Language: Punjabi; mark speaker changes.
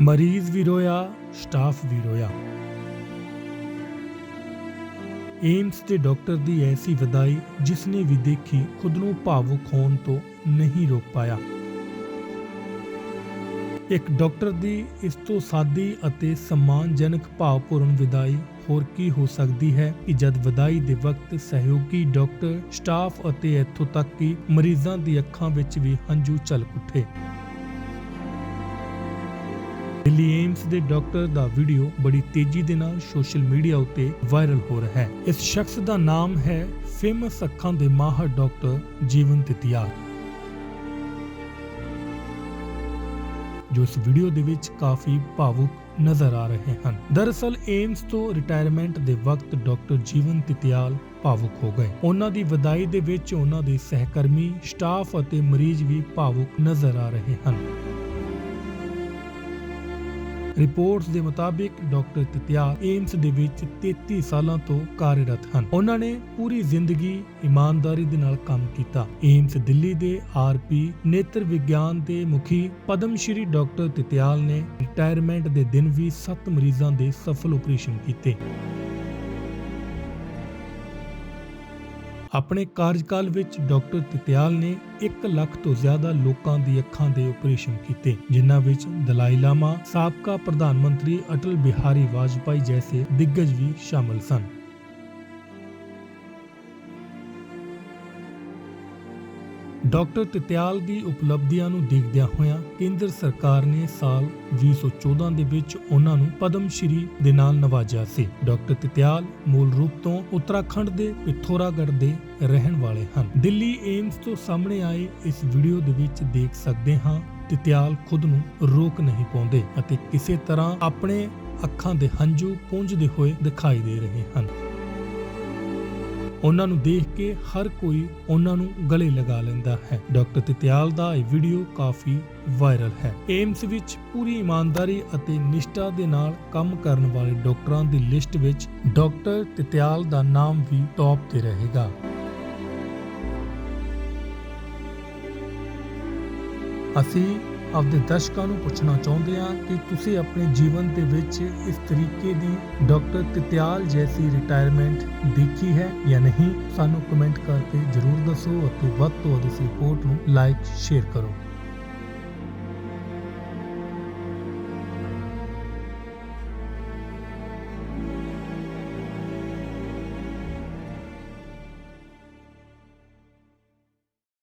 Speaker 1: ਮਰੀਜ਼ ਵੀ ਰੋਇਆ, ਸਟਾਫ ਵੀ ਰੋਇਆ। ਏਮਸ ਦੇ ਡਾਕਟਰ ਦੀ ਐਸੀ ਵਿਦਾਈ ਜਿਸ ਨੇ ਵੀ ਦੇਖੀ, ਖੁਦ ਨੂੰ ਭਾਵੁਕ ਹੋਣ ਤੋਂ ਨਹੀਂ ਰੋਕ ਪਾਇਆ। ਇੱਕ ਡਾਕਟਰ ਦੀ ਇਸ ਤੋਂ ਸਾਦੀ ਅਤੇ ਸਨਮਾਨਜਨਕ ਭਾਵਪੂਰਨ ਵਿਦਾਈ ਹੋਰ ਕੀ ਹੋ ਸਕਦੀ ਹੈ ਕਿ ਜਦ ਵਿਦਾਈ ਦੇ ਵਕਤ ਸਹਿਯੋਗੀ ਡਾਕਟਰ, ਸਟਾਫ ਅਤੇ ਇੱਥੋਂ ਤੱਕ ਕਿ ਮਰੀਜ਼ਾਂ ਦੀ ਅੱਖਾਂ ਵਿੱਚ ਵੀ ਹੰਝੂ ਝਲਕ ਉੱਠੇ। ਦਿੱਲੀ ਏਮਸ ਦੇ ਡਾਕਟਰ ਦਾ ਵੀਡੀਓ ਬੜੀ ਤੇਜ਼ੀ ਦੇ ਨਾਲ ਸੋਸ਼ਲ ਮੀਡੀਆ ਉੱਤੇ ਵਾਇਰਲ ਹੋ ਰਿਹਾ ਹੈ। ਇਸ ਸ਼ਖਸ ਦਾ ਨਾਮ ਹੈ ਫੇਮਸ ਅੱਖਾਂ ਦੇ ਮਾਹਰ ਡਾਕਟਰ ਜੀਵਨ ਤਿਤਿਆਰ ਜੋ ਇਸ ਵੀਡੀਓ ਦੇ ਵਿੱਚ ਕਾਫੀ ਭਾਵੁਕ ਨਜ਼ਰ ਆ ਰਹੇ ਹਨ। ਦਰਅਸਲ ਏਮਸ ਤੋਂ ਰਿਟਾਇਰਮੈਂਟ ਦੇ ਵਕਤ ਡਾਕਟਰ ਜੀਵਨ ਤਿਤਿਆਲ ਭਾਵੁਕ ਹੋ ਗਏ। ਉਹਨਾਂ ਦੀ ਵਿਦਾਈ ਦੇ ਵਿੱਚ ਉਹਨਾਂ ਦੇ ਸਹਿਕਰਮੀ ਸਟਾਫ ਅਤੇ ਮਰੀਜ਼ ਵੀ ਭਾਵੁਕ ਨਜ਼ਰ ਆ ਰਹੇ ਹਨ। ਰਿਪੋਰਟਸ ਦੇ ਮੁਤਾਬਿਕ ਡਾਕਟਰ ਤਿਤਿਆਲ ਏਮਸ ਦੇ ਵਿੱਚ 33 ਸਾਲਾਂ ਤੋਂ ਕਾਰਜਰਤ ਹਨ। ਉਹਨਾਂ ਨੇ ਪੂਰੀ ਜ਼ਿੰਦਗੀ ਇਮਾਨਦਾਰੀ ਦੇ ਨਾਲ ਕੰਮ ਕੀਤਾ। ਏਮਸ ਦਿੱਲੀ ਦੇ ਆਰਪੀ ਨੇਤਰ ਵਿਗਿਆਨ ਦੇ ਮੁਖੀ ਪਦਮ ਸ਼੍ਰੀ ਡਾਕਟਰ ਤਿਤਿਆਲ ਨੇ ਰਿਟਾਇਰਮੈਂਟ ਦੇ ਦਿਨ ਵੀ 7 ਮਰੀਜ਼ਾਂ ਦੇ ਸਫਲ ਆਪਰੇਸ਼ਨ ਕੀਤੇ। ਆਪਣੇ ਕਾਰਜਕਾਲ ਵਿੱਚ ਡਾਕਟਰ ਤਿਤਿਆਲ ਨੇ 1 ਲੱਖ ਤੋਂ ਜ਼ਿਆਦਾ ਲੋਕਾਂ ਦੀ ਅੱਖਾਂ ਦੇ ਆਪਰੇਸ਼ਨ ਕੀਤੇ, ਜਿਨ੍ਹਾਂ ਵਿੱਚ ਦਲਾਈ ਲਾਮਾ, ਸਾਬਕਾ ਪ੍ਰਧਾਨ ਮੰਤਰੀ ਅਟਲ ਬਿਹਾਰੀ ਵਾਜਪਾਈ ਜੈਸੇ ਦਿੱਗਜ ਵੀ ਸ਼ਾਮਲ ਸਨ। ਡਾਕਟਰ ਤਿਤਿਆਲ ਦੀ ਉਪਲਬਧੀਆਂ ਨੂੰ ਦੇਖਦਿਆਂ ਹੋਇਆਂ ਕੇਂਦਰ ਸਰਕਾਰ ਨੇ ਸਾਲ 2014 ਦੇ ਵਿੱਚ ਉਹਨਾਂ ਨੂੰ ਪਦਮ ਸ਼੍ਰੀ ਦੇ ਨਾਲ ਨਵਾਜਿਆ ਸੀ। ਡਾਕਟਰ ਤਿਤਿਆਲ ਮੂਲ ਰੂਪ ਤੋਂ ਉੱਤਰਾਖੰਡ ਦੇ ਪਿਥੌਰਾਗੜ੍ਹ ਦੇ ਰਹਿਣ ਵਾਲੇ ਹਨ। ਦਿੱਲੀ ਏਮਸ ਤੋਂ ਸਾਹਮਣੇ ਆਏ ਇਸ ਵੀਡੀਓ ਦੇ ਵਿੱਚ ਦੇਖ ਸਕਦੇ ਹਾਂ, ਤਿਤਿਆਲ ਖੁਦ ਨੂੰ ਰੋਕ ਨਹੀਂ ਪਾਉਂਦੇ ਅਤੇ ਕਿਸੇ ਤਰ੍ਹਾਂ ਆਪਣੇ ਅੱਖਾਂ ਦੇ ਹੰਝੂ ਪੂੰਝਦੇ ਹੋਏ ਦਿਖਾਈ ਦੇ ਰਹੇ ਹਨ। ਉਹਨਾਂ ਨੂੰ ਦੇਖ ਕੇ ਹਰ ਕੋਈ ਉਹਨਾਂ ਨੂੰ ਗਲੇ ਲਗਾ ਲੈਂਦਾ ਹੈ। ਡਾਕਟਰ ਤਿਤਿਆਲ ਦਾ ਇਹ ਵੀਡੀਓ ਕਾਫੀ ਵਾਇਰਲ ਹੈ। ਏਮਸ ਵਿੱਚ ਪੂਰੀ ਇਮਾਨਦਾਰੀ ਅਤੇ ਨਿਸ਼ਠਾ ਦੇ ਨਾਲ ਕੰਮ ਕਰਨ ਵਾਲੇ ਡਾਕਟਰਾਂ ਦੀ ਲਿਸਟ ਵਿੱਚ ਡਾਕਟਰ ਤਿਤਿਆਲ ਦਾ ਨਾਮ ਵੀ ਟੌਪ ਤੇ ਰਹੇਗਾ। ਅਸੀਂ ਆਪਦੇ ਦਰਸ਼ਕਾਂ ਨੂੰ ਪੁੱਛਣਾ ਚਾਹੁੰਦੇ ਹਾਂ ਕਿ ਤੁਸੀਂ ਆਪਣੇ ਜੀਵਨ ਦੇ ਵਿੱਚ ਇਸ ਤਰੀਕੇ ਦੀ ਡਾਕਟਰ ਤਿਤਿਆਲ ਜੈਸੀ ਰਿਟਾਇਰਮੈਂਟ ਦੇਖੀ ਹੈ ਜਾਂ ਨਹੀਂ? ਸਾਨੂੰ ਕਮੈਂਟ ਕਰਕੇ ਜਰੂਰ ਦੱਸੋ ਅਤੇ ਵੱਧ ਤੋਂ ਵੱਧ ਇਸ ਰਿਪੋਰਟ ਨੂੰ ਲਾਈਕ ਸ਼ੇਅਰ ਕਰੋ।